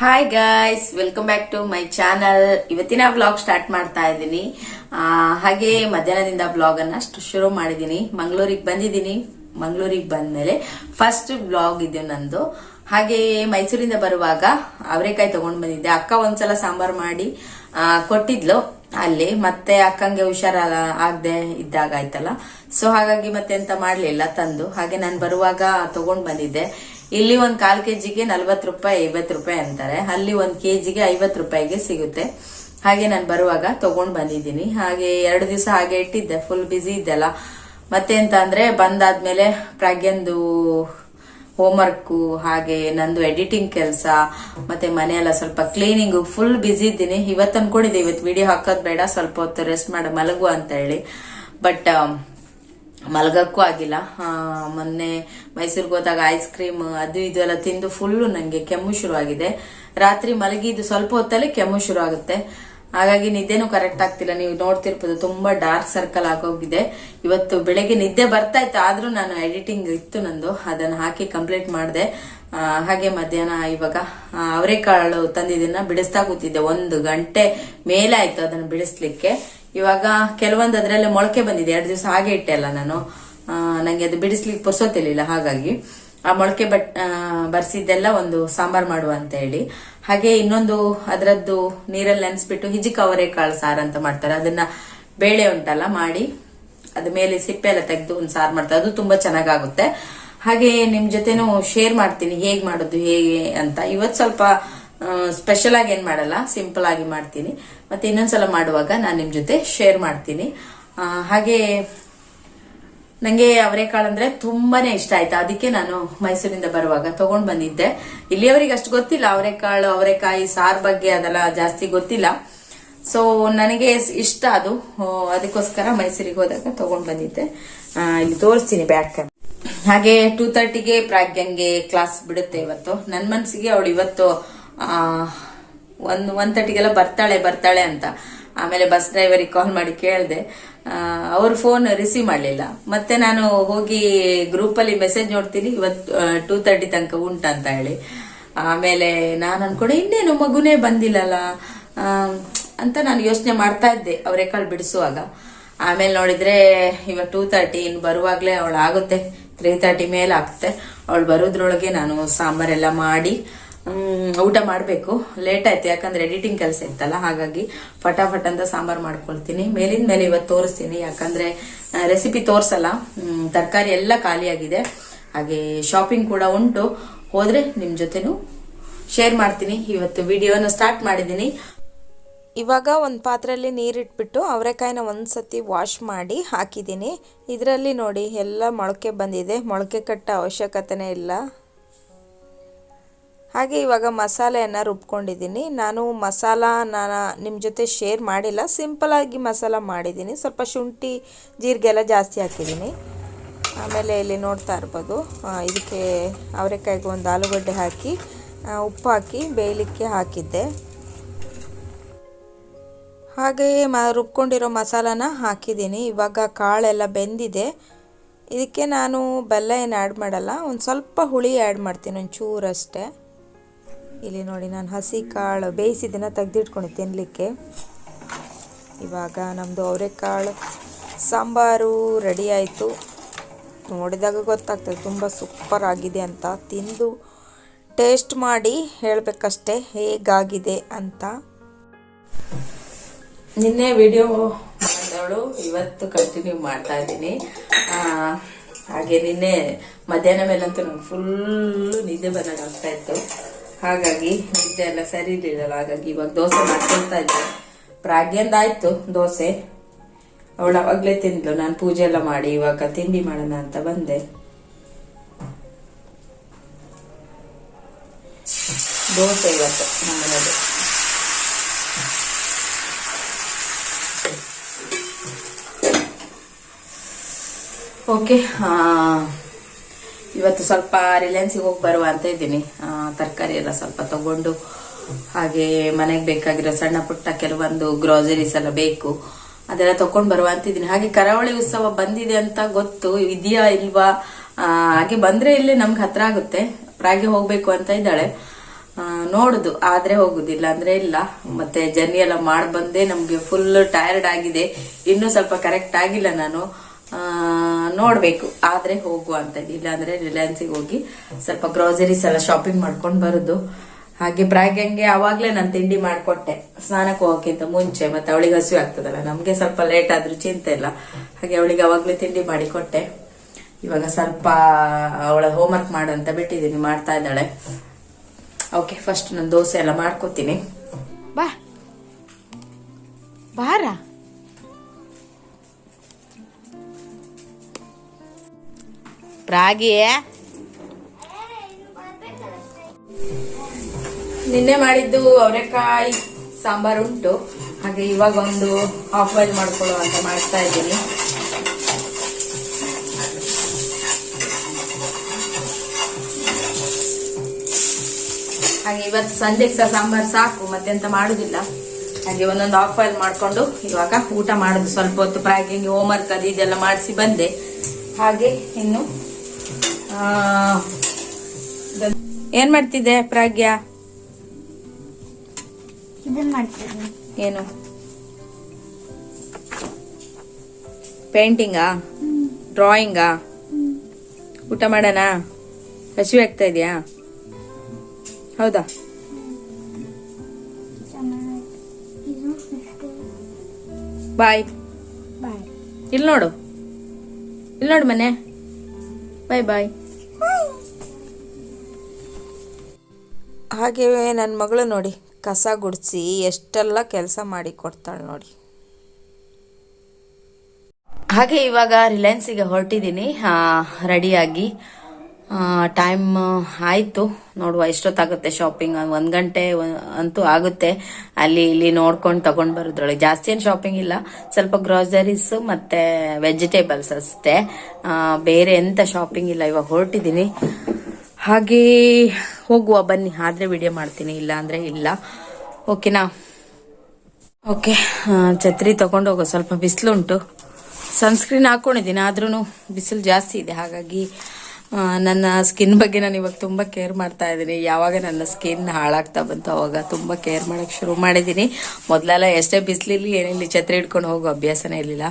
Hi guys welcome back to my channel ಇವತ್ತಿನ blog start ಮಾಡ್ತಾ ಇದ್ದೀನಿ. ಹಾಗೆ ಮಧ್ಯಾಹ್ನದಿಂದ ಬ್ಲಾಗ್ ಅನ್ನ ಶುರು ಮಾಡಿದ್ದೀನಿ. ಮಂಗಳೂರಿಗೆ ಬಂದಿದ್ದೀನಿ. ಮಂಗಳೂರಿಗೆ ಬಂದ್ಮೇಲೆ ಫಸ್ಟ್ ಬ್ಲಾಗ್ ಇದೆ ನಂದು. ಹಾಗೆ ಮೈಸೂರಿಂದ ಬರುವಾಗ ಅವರೆಕಾಯಿ ತಗೊಂಡು ಬಂದಿದ್ದೆ. ಅಕ್ಕ ಒಂದ್ಸಲ ಸಾಂಬಾರ್ ಮಾಡಿ ಕೊಟ್ಟಿದ್ಲು ಅಲ್ಲಿ. ಮತ್ತೆ ಅಕ್ಕಂಗೆ ಹುಷಾರ ಆಗದೆ ಇದ್ದಾಗ ಆಯ್ತಲ್ಲ. ಸೊ ಹಾಗಾಗಿ ಮತ್ತೆ ಎಂತ ಮಾಡ್ಲಿಲ್ಲ, ತಂದು. ಹಾಗೆ ನಾನು ಬರುವಾಗ ತಗೊಂಡ್ ಬಂದಿದ್ದೆ. ಇಲ್ಲಿ ಒಂದ್ ಕಾಲ್ ಕೆಜಿಗೆ ನಲ್ವತ್ ರೂಪಾಯಿ ಐವತ್ ರೂಪಾಯಿ ಅಂತಾರೆ. ಅಲ್ಲಿ ಒಂದ್ ಕೆಜಿಗೆ ಐವತ್ ರೂಪಾಯಿಗೆ ಸಿಗುತ್ತೆ. ಹಾಗೆ ನಾನು ಬರುವಾಗ ತಗೊಂಡ್ ಬಂದಿದ್ದೀನಿ. ಹಾಗೆ ಎರಡು ದಿವಸ ಹಾಗೆ ಇಟ್ಟಿದ್ದೆ. ಫುಲ್ ಬ್ಯುಸಿ ಇದ್ದೆಲ್ಲ. ಮತ್ತೆ ಅಂತ ಅಂದ್ರೆ ಬಂದಾದ್ಮೇಲೆ ಪ್ರಾಗ್ಯಂದು ಹೋಮ್ವರ್ಕ್ ಹಾಗೆ ನಂದು ಎಡಿಟಿಂಗ್ ಕೆಲಸ, ಮತ್ತೆ ಮನೆಯೆಲ್ಲ ಸ್ವಲ್ಪ ಕ್ಲೀನಿಂಗ್ ಫುಲ್ ಬಿಸಿ ಇದ್ದೀನಿ. ಇವತ್ತು ಅನ್ಕೊಂಡಿದ್ದೆ, ಇವತ್ತು ವಿಡಿಯೋ ಹಾಕೋದ್ ಬೇಡ, ಸ್ವಲ್ಪ ಹೊತ್ತು ರೆಸ್ಟ್ ಮಾಡಿ, ಮಲಗು ಅಂತ ಹೇಳಿ. ಬಟ್ ಮಲಗಕ್ಕೂ ಆಗಿಲ್ಲ. ಮೊನ್ನೆ ಮೈಸೂರಿಗೆ ಹೋದಾಗ ಐಸ್ ಕ್ರೀಮ್ ಅದು ಇದು ಎಲ್ಲ ತಿಂದು ಫುಲ್ಲು ನಂಗೆ ಕೆಮ್ಮು ಶುರುವಾಗಿದೆ. ರಾತ್ರಿ ಮಲಗಿದ್ದು ಸ್ವಲ್ಪ ಹೊತ್ತಲ್ಲಿ ಕೆಮ್ಮು ಶುರು ಆಗುತ್ತೆ ಹಾಗಾಗಿ ನಿದ್ದೆನೂ ಕರೆಕ್ಟ್ ಆಗ್ತಿಲ್ಲ. ನೀವು ನೋಡ್ತಿರ್ಬೋದು, ತುಂಬಾ ಡಾರ್ಕ್ ಸರ್ಕಲ್ ಆಗೋಗಿದೆ ಇವತ್ತು ಬೆಳಗ್ಗೆ ನಿದ್ದೆ ಬರ್ತಾ ಇತ್ತು, ಆದ್ರೂ ನಾನು ಎಡಿಟಿಂಗ್ ಇತ್ತು ನಂದು. ಅದನ್ನ ಹಾಕಿ ಕಂಪ್ಲೀಟ್ ಮಾಡಿದೆ. ಹಾಗೆ ಮಧ್ಯಾಹ್ನ ಇವಾಗ ಅವರೆಕಾಳು ತಂದಿದ್ದನ್ನ ಬಿಡಿಸ್ತಾ ಕೂತಿದ್ದೆ. ಒಂದು ಗಂಟೆ ಮೇಲೆ ಆಯ್ತು ಅದನ್ನ ಬಿಡಿಸ್ಲಿಕ್ಕೆ. ಇವಾಗ ಕೆಲವೊಂದು ಅದರಲ್ಲೇ ಮೊಳಕೆ ಬಂದಿದೆ. ಎರಡು ದಿವಸ ಹಾಗೆ ಇಟ್ಟೆ ಅಲ್ಲ ನಾನು. ಆ, ನಂಗೆ ಅದು ಬಿಡಿಸ್ಲಿಕ್ಕೆ ಪುರ್ಸೋತಿರ್ಲಿಲ್ಲ ಹಾಗಾಗಿ. ಆ ಮೊಳಕೆ ಬಟ್ ಬರ್ಸಿದ್ದೆಲ್ಲ ಒಂದು ಸಾಂಬಾರ್ ಮಾಡುವ ಅಂತ ಹೇಳಿ. ಹಾಗೆ ಇನ್ನೊಂದು ಅದರದ್ದು ನೀರಲ್ಲಿ ನೆನೆಸ್ಬಿಟ್ಟು ಹಿಜಿಕ ಅವರೆಕಾಳು ಸಾರು ಅಂತ ಮಾಡ್ತಾರೆ. ಅದನ್ನ ಬೇಳೆ ಉಂಟಲ್ಲ ಮಾಡಿ ಅದ ಮೇಲೆ ಸಿಪ್ಪೆ ಎಲ್ಲ ತೆಗೆದು ಒಂದು ಸಾರು ಮಾಡ್ತಾರೆ. ಅದು ತುಂಬಾ ಚೆನ್ನಾಗಾಗುತ್ತೆ. ಹಾಗೆ ನಿಮ್ ಜೊತೆನೂ ಶೇರ್ ಮಾಡ್ತೀನಿ ಹೇಗ್ ಮಾಡೋದು ಹೇಗೆ ಅಂತ. ಇವತ್ತು ಸ್ವಲ್ಪ ಸ್ಪೆಷಲ್ ಆಗಿ ಏನ್ ಮಾಡಲ್ಲ ಸಿಂಪಲ್ ಆಗಿ ಮಾಡ್ತೀನಿ. ಮತ್ತೆ ಇನ್ನೊಂದ್ಸಲ ಮಾಡುವಾಗ ನಾನು ನಿಮ್ ಜೊತೆ ಶೇರ್ ಮಾಡ್ತೀನಿ. ಹಾಗೆ ನಂಗೆ ಅವರೆಕಾಳು ಅಂದ್ರೆ ತುಂಬಾನೇ ಇಷ್ಟ ಆಯ್ತು. ಅದಕ್ಕೆ ನಾನು ಮೈಸೂರಿಂದ ಬರುವಾಗ ತಗೊಂಡ್ ಬಂದಿದ್ದೆ. ಇಲ್ಲಿಯವರಿಗೆ ಅಷ್ಟು ಗೊತ್ತಿಲ್ಲ. ಅವರೆಕಾಳು ಅವರೆಕಾಯಿ ಸಾರ್ ಬಗ್ಗೆ ಅದೆಲ್ಲ ಜಾಸ್ತಿ ಗೊತ್ತಿಲ್ಲ. ಸೊ ನನಗೆ ಇಷ್ಟ ಅದು. ಅದಕ್ಕೋಸ್ಕರ ಮೈಸೂರಿಗೆ ಹೋದಾಗ ತಗೊಂಡ್ ಬಂದಿದ್ದೆ. ಇಲ್ಲಿ ತೋರಿಸ್ತೀನಿ ಬ್ಯಾಕ್ ಹಾಗೆ ಟೂ ತರ್ಟಿಗೆ ಪ್ರಾಗ್ಯಂಗೆ ಕ್ಲಾಸ್ ಬಿಡುತ್ತೆ ಇವತ್ತು. ನನ್ನ ಮನ್ಸಿಗೆ ಅವಳು ಇವತ್ತು ಒಂದ್ ಒನ್ ತರ್ಟಿಗೆಲ್ಲ ಬರ್ತಾಳೆ ಬರ್ತಾಳೆ ಅಂತ. ಆಮೇಲೆ ಬಸ್ ಡ್ರೈವರಿಗೆ ಕಾಲ್ ಮಾಡಿ ಕೇಳಿದೆ ಅವ್ರ ಫೋನ್ ರಿಸೀವ್ ಮಾಡಲಿಲ್ಲ. ಮತ್ತೆ ನಾನು ಹೋಗಿ ಗ್ರೂಪಲ್ಲಿ ಮೆಸೇಜ್ ನೋಡ್ತೀನಿ, ಇವತ್ತು ಟೂ ತರ್ಟಿ ತನಕ ಉಂಟಂತ ಹೇಳಿ. ಆಮೇಲೆ ನಾನು ಅನ್ಕೊಂಡೆ, ಇನ್ನೇನು ಮಗುನೇ ಬಂದಿಲ್ಲಲ್ಲ? ಅಂತ ನಾನು ಯೋಚನೆ ಮಾಡ್ತಾ ಇದ್ದೆ ಅವರೆಕಾಳು ಬಿಡಿಸುವಾಗ. ಆಮೇಲೆ ನೋಡಿದ್ರೆ, ಇವಾಗ ಟೂ ತರ್ಟಿ ಇನ್ನು ಬರುವಾಗ್ಲೇ ಅವಳು ಆಗುತ್ತೆ ತ್ರೀ ತರ್ಟಿ ಮೇಲೆ ಆಗುತ್ತೆ ಅವಳು ಬರೋದ್ರೊಳಗೆ ನಾನು ಸಾಂಬಾರೆಲ್ಲ ಮಾಡಿ ಊಟ ಮಾಡಬೇಕು. ಲೇಟ್ ಆಯ್ತು, ಯಾಕಂದ್ರೆ ಎಡಿಟಿಂಗ್ ಕೆಲಸ ಇತ್ತಲ್ಲ, ಹಾಗಾಗಿ ಫಟಾಫಟ್ ಅಂತ ಸಾಂಬಾರ್ ಮಾಡ್ಕೊಳ್ತೀನಿ. ಮೇಲಿಂದ ಮೇಲೆ ಇವತ್ತು ತೋರಿಸ್ತೀನಿ, ಯಾಕಂದ್ರೆ ರೆಸಿಪಿ ತೋರಿಸಲ್ಲ. ತರಕಾರಿ ಎಲ್ಲ ಖಾಲಿಯಾಗಿದೆ. ಹಾಗೆ ಶಾಪಿಂಗ್ ಕೂಡ ಉಂಟು. ಹೋದ್ರೆ ನಿಮ್ ಜೊತೆನೂ ಶೇರ್ ಮಾಡ್ತೀನಿ. ಇವತ್ತು ವಿಡಿಯೋನ ಸ್ಟಾರ್ಟ್ ಮಾಡಿದ್ದೀನಿ. ಇವಾಗ ಒಂದು ಪಾತ್ರೆಯಲ್ಲಿ ನೀರಿಟ್ಬಿಟ್ಟು ಅವರೆಕಾಯಿನ ಒಂದು ಸತಿ ವಾಶ್ ಮಾಡಿ ಹಾಕಿದ್ದೀನಿ. ಇದರಲ್ಲಿ ನೋಡಿ, ಎಲ್ಲ ಮೊಳಕೆ ಬಂದಿದೆ. ಮೊಳಕೆ ಕಟ್ಟ ಅವಶ್ಯಕತೆನೇ ಇಲ್ಲ. ಹಾಗೆ ಇವಾಗ ಮಸಾಲೆಯನ್ನು ರುಬ್ಕೊಂಡಿದ್ದೀನಿ. ನಾನು ಮಸಾಲ ನಾನು ನಿಮ್ಮ ಜೊತೆ ಶೇರ್ ಮಾಡಿಲ್ಲ. ಸಿಂಪಲಾಗಿ ಮಸಾಲ ಮಾಡಿದ್ದೀನಿ. ಸ್ವಲ್ಪ ಶುಂಠಿ ಜೀರಿಗೆ ಎಲ್ಲ ಜಾಸ್ತಿ ಹಾಕಿದ್ದೀನಿ. ಆಮೇಲೆ ಇಲ್ಲಿ ನೋಡ್ತಾ ಇರ್ಬೋದು ಇದಕ್ಕೆ ಅವರೆಕಾಯಿಗೆ ಒಂದು ಆಲೂಗಡ್ಡೆ ಹಾಕಿ ಉಪ್ಪು ಹಾಕಿ ಬೇಯಲಿಕ್ಕೆ ಹಾಕಿದ್ದೆ. ಹಾಗೆಯೇ ಮ, ರುಬ್ಕೊಂಡಿರೋ ಮಸಾಲನ ಹಾಕಿದ್ದೀನಿ. ಇವಾಗ ಕಾಳೆಲ್ಲ ಬೆಂದಿದೆ. ಇದಕ್ಕೆ ನಾನು ಬೆಲ್ಲ ಏನು ಆ್ಯಡ್ ಮಾಡಲ್ಲ. ಒಂದು ಸ್ವಲ್ಪ ಹುಳಿ ಆ್ಯಡ್ ಮಾಡ್ತೀನಿ. ಒಂಚೂರಷ್ಟೇ ಚೂರಷ್ಟೇ ಇಲ್ಲಿ ನೋಡಿ, ನಾನು ಹಸಿ ಕಾಳು ಬೇಯಿಸಿದ್ದನ್ನು ತೆಗೆದಿಟ್ಕೊಂಡು ತಿನ್ನಲಿಕ್ಕೆ ಇವಾಗ ನಮ್ಮದು ಅವರೆಕಾಳು ಸಾಂಬಾರು ರೆಡಿ ಆಯಿತು. ನೋಡಿದಾಗ ಗೊತ್ತಾಗ್ತದೆ, ತುಂಬ ಸೂಪರ್ ಆಗಿದೆ ಅಂತ. ತಿಂದು ಟೇಸ್ಟ್ ಮಾಡಿ ಹೇಳಬೇಕಷ್ಟೆ, ಹೇಗಾಗಿದೆ ಅಂತ. ನಿನ್ನೆ ವಿಡಿಯೋ ಮಾಡಿದವಳು, ಇವತ್ತು ಕಂಟಿನ್ಯೂ ಮಾಡ್ತಾ ಇದ್ದೀನಿ. ಹಾಗೆ ನಿನ್ನೆ ಮಧ್ಯಾಹ್ನ ಮೇಲಂತೂ ನಂಗೆ ಫುಲ್ಲು ನಿದ್ದೆ ಬರೋದಾಗ್ತಾ ಇತ್ತು. ಹಾಗಾಗಿ ನಿದ್ದೆ ಎಲ್ಲ ಸರಿ ಇರಲಿಲ್ಲ ಹಾಗಾಗಿ ಇವಾಗ ದೋಸೆ ಮಾಡ್ಕೊಳ್ತಾ ಇದ್ದೆ. ಪ್ರಾಗ್ಯಂದಾಯ್ತು ದೋಸೆ. ಅವಳು ಅವಾಗಲೇ ತಿಂದ್ಲು, ನಾನು ಪೂಜೆ ಎಲ್ಲ ಮಾಡಿ, ಇವಾಗ ತಿಂಡಿ ಮಾಡೋಣ ಅಂತ ಬಂದೆ. ದೋಸೆ ಇವತ್ತು ನಮ್ಮನೇಲಿ. ಓಕೆ ಇವತ್ತು ಸ್ವಲ್ಪ ರಿಲಯನ್ಸಿಗೆ ಹೋಗಿ ಬರುವ ಅಂತ ಇದ್ದೀನಿ. ತರಕಾರಿ ಎಲ್ಲ ಸ್ವಲ್ಪ ತಗೊಂಡು, ಹಾಗೆ ಮನೆಗೆ ಬೇಕಾಗಿರೋ ಸಣ್ಣ ಪುಟ್ಟ ಕೆಲವೊಂದು ಗ್ರಾಸರೀಸ್ ಎಲ್ಲ ಬೇಕು. ಅದೆಲ್ಲ ತಗೊಂಡು ಬರುವ ಅಂತಿದ್ದೀನಿ ಹಾಗೆ ಕರಾವಳಿ ಉತ್ಸವ ಬಂದಿದೆ ಅಂತ ಗೊತ್ತು, ಇದೆಯಾ ಇಲ್ವಾ? ಹಾಗೆ ಬಂದ್ರೆ ಇಲ್ಲೇ ನಮ್ಗೆ ಹತ್ರ ಆಗುತ್ತೆ. ಪ್ರಾಗೆ ಹೋಗ್ಬೇಕು ಅಂತ ಇದ್ದಾಳೆ. ನೋಡುದು, ಆದ್ರೆ ಹೋಗುದಿಲ್ಲ ಅಂದ್ರೆ ಇಲ್ಲ. ಮತ್ತೆ ಜರ್ನಿ ಎಲ್ಲ ಮಾಡಿ ಬಂದೆ ನಮ್ಗೆ ಫುಲ್ ಟಯರ್ಡ್ ಆಗಿದೆ. ಇನ್ನೂ ಸ್ವಲ್ಪ ಕರೆಕ್ಟ್ ಆಗಿಲ್ಲ ನಾನು. ನೋಡ್ಬೇಕು. ಆದ್ರೆ ಹೋಗುವ ಅಂತ ಇಲ್ಲ ಅಂದ್ರೆ ರಿಲಯನ್ಸಿಗೆ ಹೋಗಿ ಸ್ವಲ್ಪ ಗ್ರೋಸರೀಸ್ ಎಲ್ಲ ಶಾಪಿಂಗ್ ಮಾಡ್ಕೊಂಡು ಬರುದು. ಹಾಗೆ ಪ್ರಾಗ್ಯಂಗೆ ಅವಾಗ್ಲೇ ನಾನು ತಿಂಡಿ ಮಾಡ್ಕೊಟ್ಟೆ. ಸ್ನಾನಕ್ಕೆ ಹೋಗೋಕ್ಕಿಂತ ಮುಂಚೆ, ಮತ್ತೆ ಅವಳಿಗೆ ಹಸಿವು ಆಗ್ತದಲ್ಲ, ನಮ್ಗೆ ಸ್ವಲ್ಪ ಲೇಟ್ ಆದ್ರೂ ಚಿಂತೆ ಇಲ್ಲ. ಹಾಗೆ ಅವಳಿಗೆ ಅವಾಗ್ಲೇ ತಿಂಡಿ ಮಾಡಿ ಕೊಟ್ಟೆ. ಇವಾಗ ಸ್ವಲ್ಪ ಅವಳ ಹೋಮ್ವರ್ಕ್ ಮಾಡು ಅಂತ ಬಿಟ್ಟಿದ್ದೀನಿ, ಮಾಡ್ತಾ ಇದ್ದಾಳೆ. ಓಕೆ ಫಸ್ಟ್ ನಾನು ದೋಸೆ ಎಲ್ಲ ಮಾಡ್ಕೋತೀನಿ. ಪ್ರಾಗಿ ನಿನ್ನೆ ಮಾಡಿದ್ದು ಅವರೆಕಾಯಿ ಸಾಂಬಾರ್ ಉಂಟು ಹಾಗೆ ಇವಾಗ ಒಂದು ಹಾಫ್ ಬಾಯ್ಲ್ ಮಾಡ್ಕೊಳ್ಳೋ ಅಂತ ಮಾಡ್ತಾ ಇದ್ದೀನಿ. ಹಾಗೆ ಇವತ್ತು ಸಂಜೆಗೆ ಸಹ ಸಾಂಬಾರ್ ಸಾಕು, ಮತ್ತೆಂತ ಮಾಡುದಿಲ್ಲ. ಹಾಗೆ ಒಂದೊಂದು ಹಾಫ್ ಬಾಯ್ಲ್ ಮಾಡ್ಕೊಂಡು ಇವಾಗ ಊಟ ಮಾಡುದು. ಸ್ವಲ್ಪ ಹೊತ್ತು ಪ್ರಾಯಕ್ಕೆ ಹೋಮ್ ವರ್ಕ್ ಅದು ಇದೆಲ್ಲ ಮಾಡಿಸಿ ಬಂದೆ. ಹಾಗೆ ಇನ್ನು ಏನ್ ಮಾಡ್ತಿದ್ದೆ ಪ್ರಾಗ್ಯ? ಏನು? ಪೇಂಟಿಂಗಾ? ಡ್ರಾಯಿಂಗಾ? ಊಟ ಮಾಡೋಣ? ಹಸಿವೆ ಆಗ್ತಾ ಇದೆಯಾ? ಹೌದಾ? ಬಾಯ್. ಇಲ್ಲಿ ನೋಡು. ಇಲ್ಲಿ ನೋಡು ಮನೆ. ಬಾಯ್ ಬಾಯ್. ಹಾಗೆ ನನ್ನ ಮಗಳು ನೋಡಿ, ಕಸ ಗುಡಿಸಿ ಎಷ್ಟೆಲ್ಲ ಕೆಲಸ ಮಾಡಿ ಕೊಡ್ತಾಳೆ ನೋಡಿ. ಹಾಗೆ ಇವಾಗ ರಿಲಯನ್ಸಿಗೆ ಹೊರಟಿದ್ದೀನಿ ರೆಡಿಯಾಗಿ. ಟೈಮ್ ಆಯಿತು. ನೋಡುವ ಎಷ್ಟೊತ್ತಾಗುತ್ತೆ ಶಾಪಿಂಗ್ ಒಂದು ಗಂಟೆ ಅಂತೂ ಆಗುತ್ತೆ. ಅಲ್ಲಿ ಇಲ್ಲಿ ನೋಡ್ಕೊಂಡು ತಗೊಂಡು ಬರೋದ್ರೊಳಗೆ. ಜಾಸ್ತಿ ಏನು ಶಾಪಿಂಗ್ ಇಲ್ಲ. ಸ್ವಲ್ಪ ಗ್ರಾಸರೀಸ್ ಮತ್ತೆ ವೆಜಿಟೇಬಲ್ಸ್ ಅಷ್ಟೇ. ಬೇರೆ ಎಂಥ ಶಾಪಿಂಗ್ ಇಲ್ಲ. ಇವಾಗ ಹೊರಟಿದ್ದೀನಿ ಹಾಗೆ ಹೋಗುವ, ಬನ್ನಿ. ಆದ್ರೆ ವಿಡಿಯೋ ಮಾಡ್ತೀನಿ. ಇಲ್ಲ. ಅಂದ್ರೆ ಇಲ್ಲ ಓಕೆನಾ ಓಕೆ ಛತ್ರಿ ತಗೊಂಡು ಹೋಗೋ. ಸ್ವಲ್ಪ ಬಿಸಿಲುಂಟು ಸನ್ಸ್ಕ್ರೀನ್ ಹಾಕೊಂಡಿದ್ದೀನಿ. ಆದ್ರೂ ಬಿಸಿಲು ಜಾಸ್ತಿ ಇದೆ. ಹಾಗಾಗಿ ನನ್ನ ಸ್ಕಿನ್ ಬಗ್ಗೆ ನಾನು ಇವಾಗ ತುಂಬ ಕೇರ್ ಮಾಡ್ತಾ ಇದ್ದೀನಿ. ಯಾವಾಗ ನನ್ನ ಸ್ಕಿನ್ ಹಾಳಾಗ್ತಾ ಬಂತು ಅವಾಗ ತುಂಬ ಕೇರ್ ಮಾಡೋಕ್ಕೆ ಶುರು ಮಾಡಿದ್ದೀನಿ. ಮೊದಲೆಲ್ಲ ಎಷ್ಟೇ ಬಿಸಿಲಿರಲಿ ಏನಿರಲಿ ಛತ್ರಿ ಹಿಡ್ಕೊಂಡು ಹೋಗೋ ಅಭ್ಯಾಸನೇ ಇರಲಿಲ್ಲ.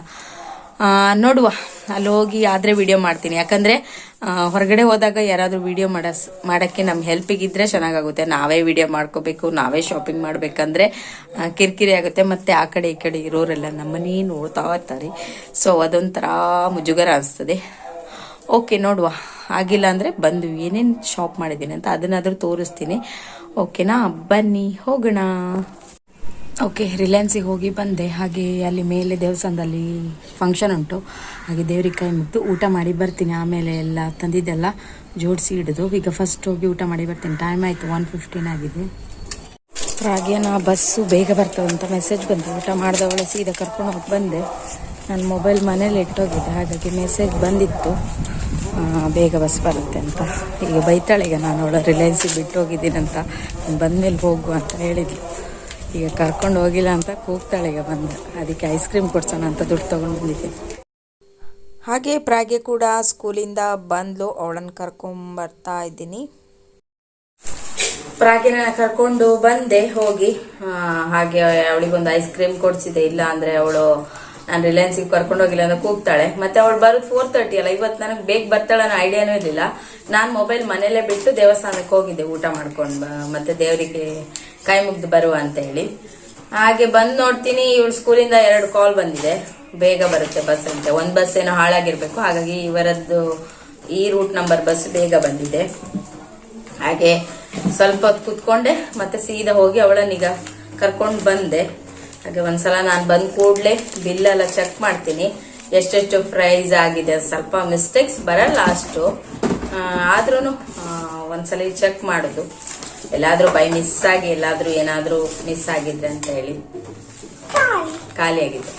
ನೋಡುವ. ಅಲ್ಲಿ ಹೋಗಿ ಆದ್ರೆ ವಿಡಿಯೋ ಮಾಡ್ತೀನಿ. ಯಾಕಂದ್ರೆ ಹೊರಗಡೆ ಹೋದಾಗ ಯಾರಾದರೂ ವಿಡಿಯೋ ಮಾಡಸ್, ಮಾಡಕ್ಕೆ ನಮ್ಮ ಹೆಲ್ಪಿಗಿದ್ರೆ ಚೆನ್ನಾಗಾಗುತ್ತೆ. ನಾವೇ ವಿಡಿಯೋ ಮಾಡ್ಕೋಬೇಕು, ನಾವೇ ಶಾಪಿಂಗ್ ಮಾಡಬೇಕಂದ್ರೆ ಕಿರಿಕಿರಿ ಆಗುತ್ತೆ. ಮತ್ತೆ ಆ ಕಡೆ ಈ ಕಡೆ ಇರೋರೆಲ್ಲ ನಮ್ಮನ್ನೇ ನೋಡ್ತಾ ಇರ್ತಾರೆ. ಸೊ ಅದೊಂಥರ ಮುಜುಗರ ಅನಿಸ್ತದೆ. ಓಕೆ ನೋಡುವ. ಆಗಿಲ್ಲ ಅಂದ್ರೆ ಬಂದು ಏನೇನು ಶಾಪ್ ಮಾಡಿದ್ದೀನಿ ಅಂತ ಅದನ್ನಾದರೂ ತೋರಿಸ್ತೀನಿ. ಓಕೆನಾ ಬನ್ನಿ, ಹೋಗೋಣ. ಓಕೆ, ರಿಲಯನ್ಸಿಗೆ ಹೋಗಿ ಬಂದೆ. ಹಾಗೆ ಅಲ್ಲಿ ಮೇಲೆ ದೇವಸ್ಥಾನದಲ್ಲಿ ಫಂಕ್ಷನ್ ಉಂಟು. ಹಾಗೆ ದೇವ್ರಿಗೆ ಕೈ ಮುಗ್ದು ಊಟ ಮಾಡಿ ಬರ್ತೀನಿ. ಆಮೇಲೆ ಎಲ್ಲ ತಂದಿದ್ದೆಲ್ಲ ಜೋಡಿಸಿ ಹಿಡಿದು ಈಗ ಫಸ್ಟ್ ಹೋಗಿ ಊಟ ಮಾಡಿ ಬರ್ತೀನಿ. ಟೈಮ್ ಆಯಿತು ಒನ್ ಫಿಫ್ಟೀನ್ ಆಗಿದೆ. ರಾಗಿನ ಬಸ್ಸು ಬೇಗ ಬರ್ತದೆ ಅಂತ ಮೆಸೇಜ್ ಬಂತು. ಊಟ ಮಾಡಿದವಳೆ ಸೀದಾ ಕರ್ಕೊಂಡು ಹೋಗಿ ಬಂದೆ. ನನ್ನ ಮೊಬೈಲ್ ಮನೇಲಿ ಇಟ್ಟೋಗಿದೆ ಹಾಗಾಗಿ ಮೆಸೇಜ್ ಬಂದಿತ್ತು. ಬೇಗ ಬಸ್ ಬರುತ್ತೆ ಅಂತ. ಈಗ ಬೈತಾಳೆ ಈಗ ನಾನು ಅವಳ ರಿಲಯನ್ಸಿಗೆ ಬಿಟ್ಟು ಹೋಗಿದ್ದೀನಂತ. ಬಂದ್ಮೇಲೆ ಹೋಗು ಅಂತ ಹೇಳಿದ್ಲು. ಈಗ ಕರ್ಕೊಂಡು ಹೋಗಿಲ್ಲ ಅಂತ ಕೂಗ್ತಾಳೆ ಈಗ ಬಂದು. ಅದಕ್ಕೆ ಐಸ್ ಕ್ರೀಮ್ ಕೊಡ್ಸೋಣ ಅಂತ ದುಡ್ಡು ತಗೊಂಡು ಬಂದಿದ್ದೆ. ಹಾಗೆ ಪ್ರಾಗೆ ಕೂಡ ಸ್ಕೂಲಿಂದ ಬಂದ್ಲು. ಅವಳನ್ನು ಕರ್ಕೊಂಬರ್ತಾ ಇದ್ದೀನಿ. ಪ್ರಾಗೆನ ಕರ್ಕೊಂಡು ಬಂದೆ ಹೋಗಿ. ಹಾಗೆ ಅವಳಿಗೊಂದು ಐಸ್ ಕ್ರೀಮ್ ಕೊಡಿಸಿದೆ. ಇಲ್ಲ ಅಂದ್ರೆ ಅವಳು ನಾನು ಕರ್ಕೊಂಡು ಹೋಗಿಲ್ಲ ಅಂದ್ರೆ ಕೂಗ್ತಾಳೆ. ಮತ್ತೆ ಅವಳು ಬರೋದು ಫೋರ್ ತರ್ಟಿ ಅಲ್ಲ ಇವತ್ತು ನನಗೆ ಬೇಗ ಬರ್ತಾಳೆ ಅನ್ನೋ ಐಡಿಯಾನೂ ಇರಲಿಲ್ಲ. ನಾನು ಮೊಬೈಲ್ ಮನೆಯಲ್ಲೇ ಬಿಟ್ಟು ದೇವಸ್ಥಾನಕ್ಕೆ ಹೋಗಿದ್ದೆ, ಊಟ ಮಾಡ್ಕೊಂಡು ಮತ್ತೆ ದೇವರಿಗೆ ಕೈ ಮುಗ್ದು ಬರುವ ಅಂತ ಹೇಳಿ. ಹಾಗೆ ಬಂದು ನೋಡ್ತೀನಿ, ಇವಳು ಸ್ಕೂಲಿಂದ ಎರಡು ಕಾಲ್ ಬಂದಿದೆ. ಬೇಗ ಬರುತ್ತೆ ಬಸ್ ಅಂತ. ಒಂದು ಬಸ್ ಏನೋ ಹಾಳಾಗಿರ್ಬೇಕು, ಹಾಗಾಗಿ ಇವರದ್ದು ಈ ರೂಟ್ ನಂಬರ್ ಬಸ್ ಬೇಗ ಬಂದಿದೆ. ಹಾಗೆ ಸ್ವಲ್ಪ ಹೊತ್ತು ಕುತ್ಕೊಂಡೆ, ಮತ್ತೆ ಸೀದಾ ಹೋಗಿ ಅವಳನ್ನೀಗ ಕರ್ಕೊಂಡು ಬಂದೆ. ಹಾಗೆ ಒಂದ್ಸಲ ನಾನು ಬಂದ ಕೂಡಲೇ ಬಿಲ್ ಎಲ್ಲ ಚೆಕ್ ಮಾಡ್ತೀನಿ. ಎಷ್ಟೆಷ್ಟು ಪ್ರೈಸ್ ಆಗಿದೆ? ಸ್ವಲ್ಪ ಮಿಸ್ಟೇಕ್ಸ್ ಬರಲ್ಲ ಅಷ್ಟು. ಆದ್ರೂ ಒಂದ್ಸಲ ಚೆಕ್ ಮಾಡುದು. ಎಲ್ಲಾದ್ರೂ ಬೈ ಮಿಸ್ ಆಗಿ ಎಲ್ಲಾದ್ರೂ ಏನಾದ್ರೂ ಮಿಸ್ ಆಗಿದ್ರೆ ಅಂತ ಹೇಳಿ. ಖಾಲಿ ಆಗಿದೆ.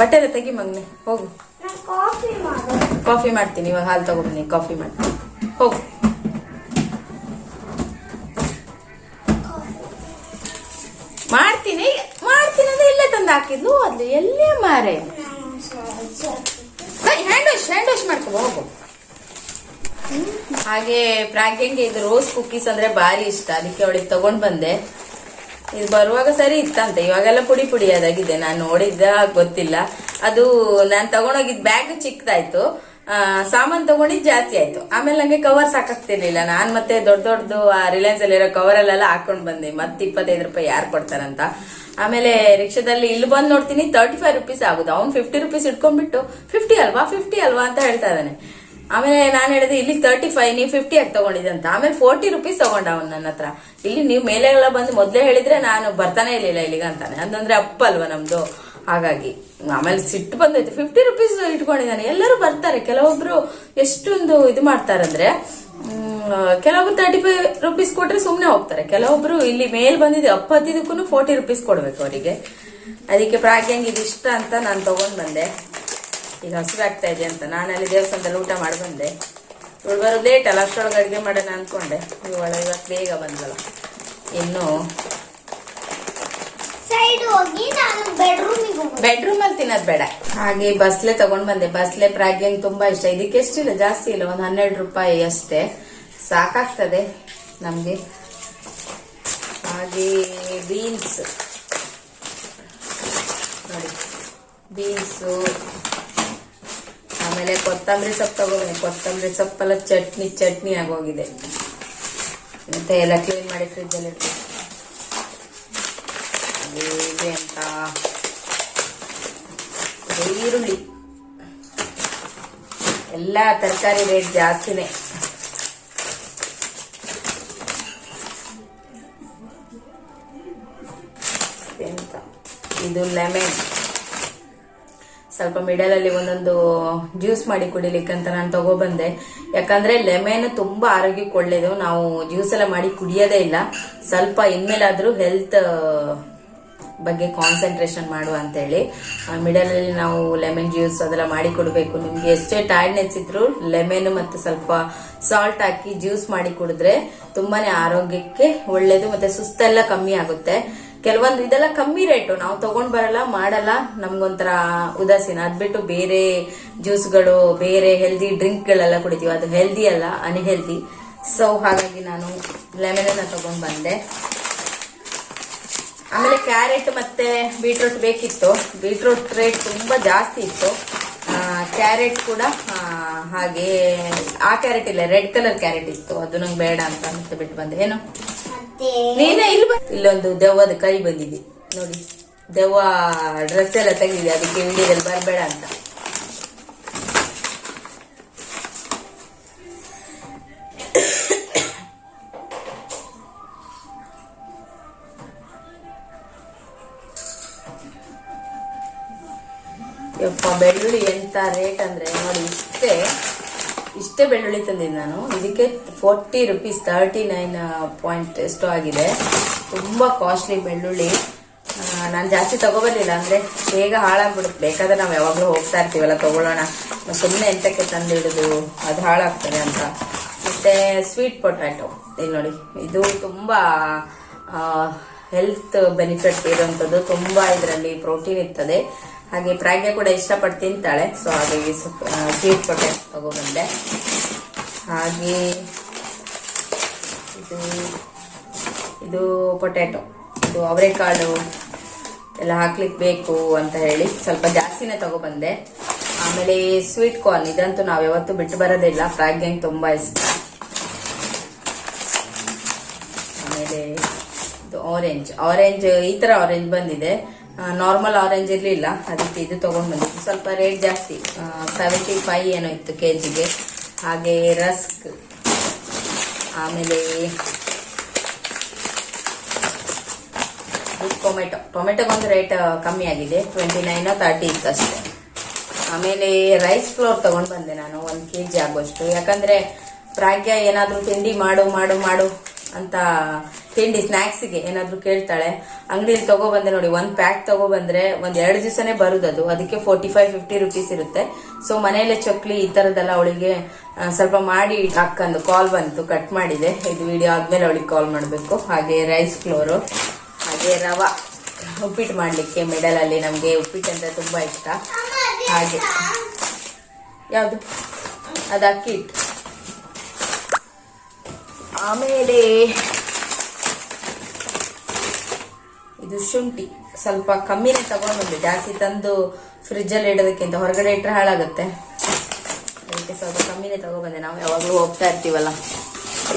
ಬಟ್ಟೆ ತೆಗಿ ಮಗ್ನೆ ಹೋಗು. ಕಾಫಿ ಮಾಡು ಕಾಫಿ ಮಾಡ್ತೀನಿ ಇವಾಗ ಹಾಲು ತಗೊಂಡ್ಬನ್ನಿ ಕಾಫಿ ಮಾಡ್ತೀನಿ. ಹೋಗು. ಅಂದ್ರೆ ಇಲ್ಲೇ ತಂದು ಹಾಕಿದ್ಲು ಅದ್ಲು ಎಲ್ಲೇ ಮಾರೆ. ಹ್ಯಾಂಡ್ ವಾಶ್ ಹ್ಯಾಂಡ್ ವಾಶ್ ಮಾಡ್ಕೋ, ಹೋಗು. ಹಾಗೆ ಪ್ರಾಗ್ಯಂಗೆ ಇದು ರೋಸ್ ಕುಕ್ಕೀಸ್ ಅಂದ್ರೆ ಭಾರಿ ಇಷ್ಟ. ಅದಕ್ಕೆ ಅವಳಿಗೆ ತಗೊಂಡ್ ಬಂದೆ. ಇದು ಬರುವಾಗ ಸರಿ ಇತ್ತಂತೆ. ಇವಾಗೆಲ್ಲ ಪುಡಿ ಪುಡಿ ಅದಾಗಿದೆ. ನಾನು ನೋಡಿದ್ದ ಗೊತ್ತಿಲ್ಲ. ಅದು ನಾನು ತಗೊಂಡೋಗಿದ್ ಬ್ಯಾಗ್ ಚಿಕ್ಕದಾಯ್ತು ಸಾಮಾನ್ ತಗೊಂಡಿದ್ ಜಾಸ್ತಿ ಆಯ್ತು. ಆಮೇಲೆ ನಂಗೆ ಕವರ್ ಸಾಕಾಗ್ತಿರ್ಲಿಲ್ಲ. ನಾನ್ ಮತ್ತೆ ದೊಡ್ಡ ದೊಡ್ಡದು ರಿಲಯನ್ಸ್ ಅಲ್ಲಿರೋ ಕವರ್ ಅಲ್ಲೆಲ್ಲ ಹಾಕೊಂಡ್ ಬಂದೆ. ಮತ್ತೆ ಇಪ್ಪತ್ತೈದು ರೂಪಾಯಿ ಯಾರು ಕೊಡ್ತಾರಂತ. ಆಮೇಲೆ ರಿಕ್ಷಾದಲ್ಲಿ ಇಲ್ಲಿ ಬಂದು ನೋಡ್ತೀನಿ ತರ್ಟಿ ಫೈವ್ ರುಪೀಸ್ ಆಗುದು. ಅವ್ನು ಫಿಫ್ಟಿ ರುಪೀಸ್ ಇಟ್ಕೊಂಡ್ಬಿಟ್ಟು ಫಿಫ್ಟಿ ಅಲ್ವಾ ಫಿಫ್ಟಿ ಅಲ್ವಾ ಅಂತ ಹೇಳ್ತಾ ಇದ್ದಾನೆ. ಆಮೇಲೆ ನಾನು ಹೇಳಿದೆ, ಇಲ್ಲಿ ತರ್ಟಿ ಫೈವ್ ನೀವು ಫಿಫ್ಟಿ ಆಗಿ ತಗೊಂಡಿದ್ದಂತ ಆಮೇಲೆ ಫೋರ್ಟಿ ರುಪೀಸ್ ತಗೊಂಡ ಅವ್ನು ನನ್ನ ಹತ್ರ. ಇಲ್ಲಿ ನೀವು ಮೇಲೆ ಎಲ್ಲ ಬಂದು ಮೊದಲೇ ಹೇಳಿದ್ರೆ ನಾನು ಬರ್ತಾನೆ ಇರಲಿಲ್ಲ ಇಲ್ಲಿಗೆ, ಅಂತಾನೆ. ಅಂತಂದ್ರೆ ಅಪ್ಪ ಅಲ್ವಾ ನಮ್ದು? ಹಾಗಾಗಿ, ಆಮೇಲೆ ಸಿಟ್ಟು ಬಂದೈತೆ. ಫಿಫ್ಟಿ ರುಪೀಸ್ ಇಟ್ಕೊಂಡಿದ್ದಾನೆ. ಎಲ್ಲರೂ ಬರ್ತಾರೆ. ಕೆಲವೊಬ್ರು ಎಷ್ಟೊಂದು ಇದು ಮಾಡ್ತಾರಂದ್ರೆ ಕೆಲವೊಬ್ರು ತರ್ಟಿ ಫೈವ್ ರುಪೀಸ್ ಕೊಟ್ರೆ ಸುಮ್ಮನೆ ಹೋಗ್ತಾರೆ. ಕೆಲವೊಬ್ರು ಇಲ್ಲಿ ಮೇಲ್ ಬಂದಿದೆ ಅಪ್ಪ ಹತ್ತಿದಕ್ಕೂ ಫೋರ್ಟಿ ರುಪೀಸ್ ಕೊಡ್ಬೇಕು ಅವರಿಗೆ. ಅದಕ್ಕೆ ಪ್ರಾಗ್ಯಂಗ್ ಇದು ಅಂತ ನಾನು ತಗೊಂಡ್ ಬಂದೆ. ಈಗ ಹಸಿವಾಗ್ತಾ ಇದೆ ಅಂತ. ನಾನು ಅಲ್ಲಿ ದೇವಸ್ಥಾನದಲ್ಲಿ ಊಟ ಮಾಡಿ ಬಂದೆ. ಇವಳು ಬರೋದು ಲೇಟ್ ಅಲ್ಲ ಅಷ್ಟರೊಳಗೆ ಅಡುಗೆ ಮಾಡೋಣ ಅಂದ್ಕೊಂಡೆ ಇವಳು ಇವತ್ತು ಬೇಗ ಬಂದಲ್ಲ ಇನ್ನು ಸೈಡ್ ಹೋಗಿ ನಾನು ಬೆಡ್ರೂಮ್ ಅಲ್ಲಿ ತಿನ್ನೋದು ಬೇಡ. ಹಾಗೆ ಬಸ್ಲೆ ತಗೊಂಡ್ ಬಂದೆ. ಬಸ್ಲೆ ಪ್ರಾಗ್ಯಂಗ್ ತುಂಬಾ ಇಷ್ಟ. ಇದಕ್ಕೆ ಎಷ್ಟಿಲ್ಲ? ಜಾಸ್ತಿ ಇಲ್ಲ. ಒಂದು ಹನ್ನೆರಡು ರೂಪಾಯಿ ಅಷ್ಟೇ. ಸಾಕಾಗ್ತದೆ ನಮ್ಗೆ. ಹಾಗೆ ಬೀನ್ಸ್ ನೋಡಿ. ಬೀನ್ಸು ಆಮೇಲೆ ಕೊತ್ತಂಬರಿ ಸೊಪ್ಪು ತಗೊಂಡೆ. ಕೊತ್ತಂಬರಿ ಸೊಪ್ಪೆಲ್ಲ ಚಟ್ನಿ ಚಟ್ನಿ ಆಗೋಗಿದೆ. ಮತ್ತೆ ಎಲ್ಲ ಕ್ಲೀನ್ ಮಾಡಿ ಫ್ರಿಜ್ಜಲ್ಲಿ ಇಡ್ತೀನಿ ಹಾಗೆ ಅಂತ ಈರುಳ್ಳಿ ಎಲ್ಲ ತರಕಾರಿ ರೇಟ್ ಜಾಸ್ತಿನೇ. ಇದು ಲೆಮನ್ ಸ್ವಲ್ಪ ಮಿಡಲ್ ಅಲ್ಲಿ ಒಂದೊಂದು ಜ್ಯೂಸ್ ಮಾಡಿ ಕುಡಿಲಿಕ್ಕಂತ ನಾನು ತಗೊಬಂದೆ. ಯಾಕಂದ್ರೆ ಲೆಮೆನ್ ತುಂಬಾ ಆರೋಗ್ಯಕ್ಕೆ ಒಳ್ಳೇದು. ನಾವು ಜ್ಯೂಸ್ ಎಲ್ಲ ಮಾಡಿ ಕುಡಿಯೋದೇ ಇಲ್ಲ. ಸ್ವಲ್ಪ ಇನ್ಮೇಲಾದ್ರೂ ಹೆಲ್ತ್ ಬಗ್ಗೆ ಕಾನ್ಸಂಟ್ರೇಷನ್ ಮಾಡು ಅಂತೇಳಿ ಮಿಡಲ್ ಅಲ್ಲಿ ನಾವು ಲೆಮನ್ ಜ್ಯೂಸ್ ಅದೆಲ್ಲ ಮಾಡಿ ಕೊಡಬೇಕು. ನಿಮ್ಗೆ ಎಷ್ಟೇ ಟೈರ್ಡ್ನೆಸ್ ಇದ್ರು ಲೆಮನ್ ಮತ್ತೆ ಸ್ವಲ್ಪ ಸಾಲ್ಟ್ ಹಾಕಿ ಜ್ಯೂಸ್ ಮಾಡಿ ಕುಡಿದ್ರೆ ತುಂಬಾನೇ ಆರೋಗ್ಯಕ್ಕೆ ಒಳ್ಳೇದು ಮತ್ತೆ ಸುಸ್ತೆಲ್ಲ ಕಮ್ಮಿ ಆಗುತ್ತೆ. ಕೆಲವೊಂದು ಇದೆಲ್ಲ ಕಮ್ಮಿ ರೇಟು ನಾವು ತಗೊಂಡ್ ಬರಲ್ಲ, ಮಾಡಲ್ಲ, ನಮ್ಗೊಂಥರ ಉದಾಸೀನ. ಅದ್ಬಿಟ್ಟು ಬೇರೆ ಜ್ಯೂಸ್ಗಳು ಬೇರೆ ಹೆಲ್ದಿ ಡ್ರಿಂಕ್ಗಳೆಲ್ಲ ಕುಡಿತೀವಿ. ಅದು ಹೆಲ್ದಿ ಅಲ್ಲ ಅನ್ಹೆಲ್ದಿ ಸೊ ಹಾಗಾಗಿ ನಾನು ಲೆಮನ್ ಅನ್ನ ತಗೊಂಡ್ ಬಂದೆ. ಆಮೇಲೆ ಕ್ಯಾರೆಟ್ ಮತ್ತೆ ಬೀಟ್ರೂಟ್ ಬೇಕಿತ್ತು. ಬೀಟ್ರೂಟ್ ರೇಟ್ ತುಂಬಾ ಜಾಸ್ತಿ ಇತ್ತು. ಕ್ಯಾರೆಟ್ ಕೂಡ ಹಾಗೆ ಆ ಕ್ಯಾರೆಟ್ ಇಲ್ಲ ರೆಡ್ ಕಲರ್ ಕ್ಯಾರೆಟ್ ಇತ್ತು. ಅದು ನಂಗೆ ಬೇಡ ಅಂತ ಮತ್ತೆ ಬಿಟ್ಟು ಬಂದೆ. ಏನು? ನೀನೇ ಇಲ್ಲಿ ಇಲ್ಲೊಂದು ದೆವ್ವದ ಕೈ ಬಂದಿದೆ. ನೋಡಿ ದೆವ್ವ ಡ್ರೆಸ್ ಎಲ್ಲ ತೆಗೆದಿದೆ. ಅದಕ್ಕೆ ವಿಡಿಯೋದಲ್ಲಿ ಬರಬೇಡ ಅಂತ. ಯಪ್ಪ ಬೆಳ್ಳುಳ್ಳಿ ಎಂತ ರೇಟ್ ಅಂದ್ರೆ ನೋಡಿ ಇಷ್ಟೇ ಇಷ್ಟೇ ಬೆಳ್ಳುಳ್ಳಿ ತಂದಿದ್ದು ನಾನು. ಇದಕ್ಕೆ forty rupees thirty nine point ಎಷ್ಟು ಆಗಿದೆ. ತುಂಬಾ ಕಾಸ್ಟ್ಲಿ ಬೆಳ್ಳುಳ್ಳಿ. ನಾನು ಜಾಸ್ತಿ ತಗೋಬರ್ಲಿಲ್ಲ ಅಂದ್ರೆ ಬೇಗ ಹಾಳಾಗ್ಬಿಡುತ್ತೆ. ಬೇಕಾದ್ರೆ ನಾವು ಯಾವಾಗಲೂ ಹೋಗ್ತಾ ಇರ್ತೀವಲ್ಲ, ತಗೊಳ್ಳೋಣ. ಸುಮ್ಮನೆ ಎಂತಕ್ಕೆ ತಂದಿಡುದು ಅದು ಹಾಳಾಗ್ತದೆ ಅಂತ. ಮತ್ತೆ ಸ್ವೀಟ್ ಪೊಟ್ಯಾಟೊ ಇಲ್ಲಿ ನೋಡಿ, ಇದು ತುಂಬಾ ಹೆಲ್ತ್ ಬೆನಿಫಿಟ್ ಇರುವಂತದ್ದು. ತುಂಬಾ ಇದರಲ್ಲಿ ಪ್ರೋಟೀನ್ ಇರ್ತದೆ. ಹಾಗೆ ಪ್ರಾಗ್ಯ ಕೂಡ ಇಷ್ಟಪಟ್ಟು ತಿಂತಾಳೆ ಸೊ ಹಾಗಾಗಿ ಸ್ವೀಟ್ ಪೊಟ್ಯಾಟೊ ತಗೊಬಂದೆ ಹಾಗೆ ಇದು ಇದು ಪೊಟ್ಯಾಟೊ ಇದು ಅವರೆಕಾಳು ಎಲ್ಲ ಹಾಕ್ಲಿಕ್ಕೆ ಬೇಕು ಅಂತ ಹೇಳಿ ಸ್ವಲ್ಪ ಜಾಸ್ತಿನೇ ತಗೊಬಂದೆ ಆಮೇಲೆ ಸ್ವೀಟ್ ಕಾರ್ನ್ ಇದಂತೂ ನಾವು ಯಾವತ್ತೂ ಬಿಟ್ಟು ಬರೋದಿಲ್ಲ ಪ್ರಾಗ್ಯಂಗ್ ತುಂಬಾ ಇಷ್ಟ. ಆಮೇಲೆ ಇದು ಆರೆಂಜ್ ಆರೆಂಜ್ ಈ ತರ ಆರೆಂಜ್ ಬಂದಿದೆ. ನಾರ್ಮಲ್ ಆರೆಂಜ್ ಇರಲಿಲ್ಲ. ಅದಕ್ಕೆ ಇದು ತೊಗೊಂಡು ಬಂದಿತ್ತು ಸ್ವಲ್ಪ ರೇಟ್ ಜಾಸ್ತಿ. ಸೆವೆಂಟಿ ಫೈವ್ ಏನೋ ಇತ್ತು ಕೆ ಜಿಗೆ ಹಾಗೆ ರಸ್ಕ್ ಆಮೇಲೆ ಟೊಮೆಟೊ ಟೊಮೆಟೊಗೊಂದು ರೇಟ್ ಕಮ್ಮಿ ಆಗಿದೆ. ಟ್ವೆಂಟಿ ನೈನ್ ತರ್ಟಿ ಇತ್ತು ಅಷ್ಟೇ. ಆಮೇಲೆ ರೈಸ್ ಫ್ಲೋರ್ ತೊಗೊಂಡು ಬಂದೆ ನಾನು. ಒಂದು ಕೆ ಜಿ ಆಗೋಷ್ಟು. ಯಾಕಂದ್ರೆ ಪ್ರಾಗ್ಯ ಏನಾದರೂ ತಿಂಡಿ ಮಾಡು ಮಾಡು ಮಾಡು ಅಂತ ತಿಂಡಿ ಸ್ನ್ಯಾಕ್ಸ್ಗೆ ಏನಾದ್ರೂ ಕೇಳ್ತಾಳೆ ಅಂಗಡಿಯಲ್ಲಿ ತಗೊಬಂದೆ ನೋಡಿ, ಒಂದ್ ಪ್ಯಾಕ್ ತಗೊಬಂದ್ರೆ ಒಂದ್ ಎರಡು ದಿವಸನೇ ಅದು. ಅದಕ್ಕೆ ಫೋರ್ಟಿ ಫೈವ್ ಫಿಫ್ಟಿ ರುಪೀಸ್ ಇರುತ್ತೆ. ಸೊ ಮನೆಯಲ್ಲೇ ಚಕ್ಲಿ ಈ ತರದೆಲ್ಲ ಅವಳಿಗೆ ಸ್ವಲ್ಪ ಮಾಡಿ ಹಾಕಂದು ಕಾಲ್ ಬಂತು ಕಟ್ ಮಾಡಿದೆ. ಇದು ವಿಡಿಯೋ ಆದ್ಮೇಲೆ ಅವಳಿಗೆ ಕಾಲ್ ಮಾಡಬೇಕು. ಹಾಗೆ ರೈಸ್ ಫ್ಲೋರು ಹಾಗೆ ರವ. ಉಪ್ಪಿಟ್ಟು ಮಾಡ್ಲಿಕ್ಕೆ ಮಿಡಲ್ ಅಲ್ಲಿ ನಮ್ಗೆ ಉಪ್ಪಿಟ್ಟು ಅಂದ್ರೆ ತುಂಬಾ ಇಷ್ಟ. ಹಾಗೆ. ಯಾವುದು? ಅದು ಅಕ್ಕಿ ಆಮೇಲೆ ಇದು ಶುಂಠಿ. ಸ್ವಲ್ಪ ಕಮ್ಮಿನೇ ತಗೊಂಡ್ಬಂದ್ವಿ ಬಂದೆ ಜಾಸ್ತಿ ತಂದು ಫ್ರಿಜ್ಜಲ್ಲಿ ಇಡೋದಕ್ಕಿಂತ ಹೊರಗಡೆ ಇಟ್ಟರೆ ಹಾಳಾಗುತ್ತೆ. ಅದಕ್ಕೆ ಸ್ವಲ್ಪ ಕಮ್ಮಿನೇ ತಗೊಬಂದೆ ನಾವು ಯಾವಾಗಲೂ ಹೋಗ್ತಾ ಇರ್ತೀವಲ್ಲ.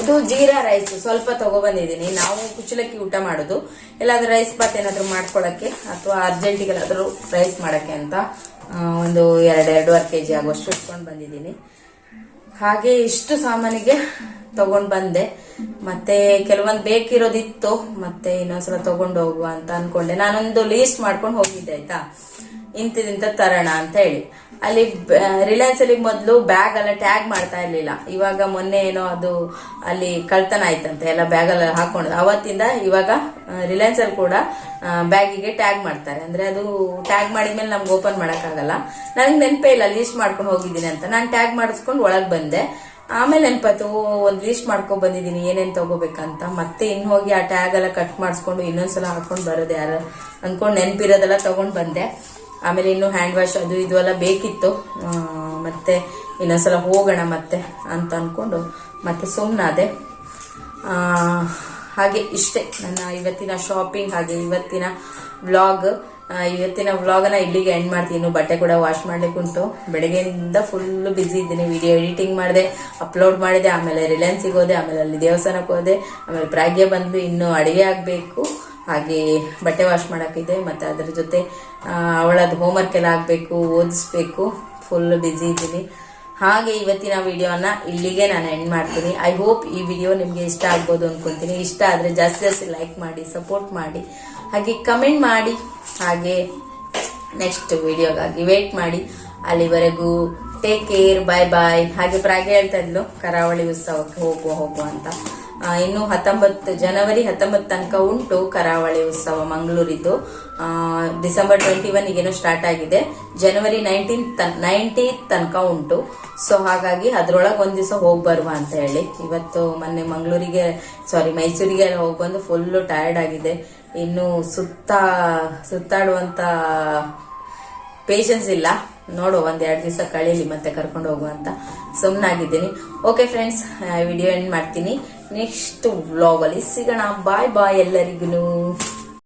ಇದು ಜೀರಾ ರೈಸ್ ಸ್ವಲ್ಪ ತಗೊಬಂದಿದ್ದೀನಿ ನಾವು ಕುಚ್ಚಲಕ್ಕಿ ಊಟ ಮಾಡೋದು. ಎಲ್ಲಾದ್ರೂ ರೈಸ್ ಬಾತ್ ಏನಾದರೂ ಮಾಡ್ಕೊಳಕ್ಕೆ ಅಥವಾ ಅರ್ಜೆಂಟಿಗೆಲ್ಲಾದರೂ ರೈಸ್ ಮಾಡೋಕ್ಕೆ ಅಂತ ಒಂದು ಎರಡು, ಎರಡೂವರೆ ಕೆ ಜಿ ಆಗುವಷ್ಟು ಇಟ್ಕೊಂಡು ಬಂದಿದ್ದೀನಿ ಹಾಗೆ ಇಷ್ಟು ಸಾಮಾನಿಗೆ ತಗೊಂಡ್ ಬಂದೆ. ಮತ್ತೆ ಕೆಲವೊಂದು ಬೇಕಿರೋದಿತ್ತು, ಮತ್ತೆ ಇನ್ನೊಂದ್ಸಲ ತಗೊಂಡು ಹೋಗುವ ಅಂತ ಅನ್ಕೊಂಡೆ. ನಾನೊಂದು ಲೀಸ್ಟ್ ಮಾಡ್ಕೊಂಡು ಹೋಗಿದ್ದೆ, ಆಯ್ತಾ? ಇಂತಿದಿಂತ ತರೋಣ ಅಂತ ಹೇಳಿ. ಅಲ್ಲಿ ರಿಲಯನ್ಸ್ ಅಲ್ಲಿ ಮೊದಲು ಬ್ಯಾಗ್ ಎಲ್ಲ ಟ್ಯಾಗ್ ಮಾಡ್ತಾ ಇರ್ಲಿಲ್ಲ. ಇವಾಗ ಮೊನ್ನೆ ಏನೋ ಅದು ಅಲ್ಲಿ ಕಳ್ತನ ಆಯ್ತಂತೆ, ಎಲ್ಲ ಬ್ಯಾಗ್ ಎಲ್ಲ ಹಾಕೊಂಡು, ಅವತ್ತಿಂದ ಇವಾಗ ರಿಲಯನ್ಸ್ ಅಲ್ಲಿ ಕೂಡ ಬ್ಯಾಗಿಗೆ ಟ್ಯಾಗ್ ಮಾಡ್ತಾರೆ. ಅಂದ್ರೆ ಅದು ಟ್ಯಾಗ್ ಮಾಡಿದ್ಮೇಲೆ ನಮ್ಗೆ ಓಪನ್ ಮಾಡೋಕ್ಕಾಗಲ್ಲ. ನನಗೆ ನೆನಪೇ ಇಲ್ಲ ಲೀಸ್ಟ್ ಮಾಡ್ಕೊಂಡು ಹೋಗಿದ್ದೀನಿ ಅಂತ. ನಾನು ಟ್ಯಾಗ್ ಮಾಡಿಸ್ಕೊಂಡು ಒಳಗೆ ಬಂದೆ. ಆಮೇಲೆ ನೆನಪತ್ತು, ಒಂದ್ ಲೀಸ್ಟ್ ಮಾಡ್ಕೊಂಡ್ ಬಂದಿದ್ದೀನಿ, ಏನೇನ್ ತಗೋಬೇಕಂತ. ಮತ್ತೆ ಇನ್ನು ಹೋಗಿ ಆ ಟ್ಯಾಗ್ ಎಲ್ಲ ಕಟ್ ಮಾಡಿಸ್ಕೊಂಡು ಇನ್ನೊಂದ್ಸಲ ಹಾಕೊಂಡ್ ಬರೋದು ಯಾರು ಅಂದ್ಕೊಂಡು ನೆನಪಿರೋದೆಲ್ಲ ತಗೊಂಡ್ ಬಂದೆ. ಆಮೇಲೆ ಇನ್ನು ಹ್ಯಾಂಡ್ ವಾಶ್ ಅದು ಇದು ಎಲ್ಲ ಬೇಕಿತ್ತು. ಮತ್ತೆ ಇನ್ನೊಂದ್ಸಲ ಹೋಗೋಣ ಮತ್ತೆ ಅಂತ ಅನ್ಕೊಂಡು ಮತ್ತೆ ಸುಮ್ಮನಾದೆ ಹಾಗೆ ಇಷ್ಟೇ ನನ್ನ ಇವತ್ತಿನ ಶಾಪಿಂಗ್ ಹಾಗೆ ಇವತ್ತಿನ ವ್ಲಾಗ್ ಇವತ್ತಿನ ವ್ಲಾಗನ್ನ ಇಲ್ಲಿಗೆ ಎಂಡ್ ಮಾಡ್ತೀನಿ. ಬಟ್ಟೆ ಕೂಡ ವಾಶ್ ಮಾಡ್ಲಿಕ್ಕೆ ಉಂಟು. ಬೆಳಗ್ಗೆಯಿಂದ ಫುಲ್ ಬಿಸಿ ಇದ್ದೀನಿ. ವಿಡಿಯೋ ಎಡಿಟಿಂಗ್ ಮಾಡಿದೆ ಅಪ್ಲೋಡ್ ಮಾಡಿದೆ, ಆಮೇಲೆ ರಿಲಯನ್ಸಿಗೆ ಹೋದೆ, ಆಮೇಲೆ ಅಲ್ಲಿ ದೇವಸ್ಥಾನಕ್ಕೆ ಹೋದೆ, ಆಮೇಲೆ ಪ್ರಾಗ್ಯ ಬಂದು ಇನ್ನು ಅಡಿಗೆ ಆಗಬೇಕು. ಹಾಗೆ ಬಟ್ಟೆ ವಾಶ್ ಮಾಡೋಕ್ಕಿದೆ, ಮತ್ತೆ ಅದ್ರ ಜೊತೆ ಅವಳದು ಅವಳದ್ದು ಹೋಮ್ವರ್ಕ್ ಎಲ್ಲ ಆಗಬೇಕು, ಓದಿಸ್ಬೇಕು ಫುಲ್ ಬ್ಯುಸಿ ಇದ್ದೀನಿ. ಹಾಗೆ ಇವತ್ತಿನ ವಿಡಿಯೋನ ಇಲ್ಲಿಗೆ ನಾನು ಎಂಡ್ ಮಾಡ್ತೀನಿ. ಐ ಹೋಪ್ ಈ ವಿಡಿಯೋ ನಿಮಗೆ ಇಷ್ಟ ಆಗ್ಬೋದು ಅನ್ಕೊಂತೀನಿ. ಇಷ್ಟ ಆದ್ರೆ ಜಾಸ್ತಿ ಜಾಸ್ತಿ ಲೈಕ್ ಮಾಡಿ ಸಪೋರ್ಟ್ ಮಾಡಿ. ಹಾಗೆ ಕಮೆಂಟ್ ಮಾಡಿ. ಹಾಗೆ ನೆಕ್ಸ್ಟ್ ವಿಡಿಯೋಗಾಗಿ ವೇಟ್ ಮಾಡಿ. ಅಲ್ಲಿವರೆಗೂ ಟೇಕ್ ಕೇರ್ ಬಾಯ್ ಬಾಯ್ ಹಾಗೆ ಪ್ರಾಗೆ ಹೇಳ್ತಾ ಇದ್ಲು, ಕರಾವಳಿ ಉತ್ಸವಕ್ಕೆ ಹೋಗುವ ಹೋಗುವ ಅಂತ. ಇನ್ನು ಹತ್ತೊಂಬತ್ತು ಜನವರಿ ಹತ್ತೊಂಬತ್ತು ತನಕ ಉಂಟು ಕರಾವಳಿ ಉತ್ಸವ ಮಂಗಳೂರಿದ್ದು. ಡಿಸೆಂಬರ್ ಟ್ವೆಂಟಿ ಒನ್ ಈಗೇನೋ ಸ್ಟಾರ್ಟ್ ಆಗಿದೆ. ಜನವರಿ ನೈನ್ಟೀನ್ ನೈನ್ಟೀನ್ ತನಕ ಉಂಟು. ಸೊ ಹಾಗಾಗಿ ಅದ್ರೊಳಗೆ ಒಂದು ದಿವಸ ಹೋಗಿ ಬರುವ ಅಂತ ಹೇಳಿ. ಇವತ್ತು ಮೊನ್ನೆ ಮಂಗಳೂರಿಗೆ ಸಾರಿ ಮೈಸೂರಿಗೆ ಹೋಗಿ ಬಂದು ಫುಲ್ಲು ಟಯರ್ಡ್ ಆಗಿದೆ. ಇನ್ನು ಸುತ್ತ, ಸುತ್ತಾಡುವಂತ ಪೇಷನ್ಸ್ ಇಲ್ಲ. ನೋಡು, ಒಂದ್ ಎರಡು ದಿವಸ ಕಳೀಲಿ ಮತ್ತೆ ಕರ್ಕೊಂಡು ಹೋಗುವಂತ ಸುಮ್ಮನಾಗಿದ್ದೀನಿ ಓಕೆ ಫ್ರೆಂಡ್ಸ್ ವಿಡಿಯೋ ಎಂಡ್ ಮಾಡ್ತೀನಿ. ನೆಕ್ಸ್ಟ್ ವ್ಲಾಗ್ ಅಲ್ಲಿ ಸಿಗೋಣ. ಬಾಯ್ ಬಾಯ್ ಎಲ್ಲರಿಗೂ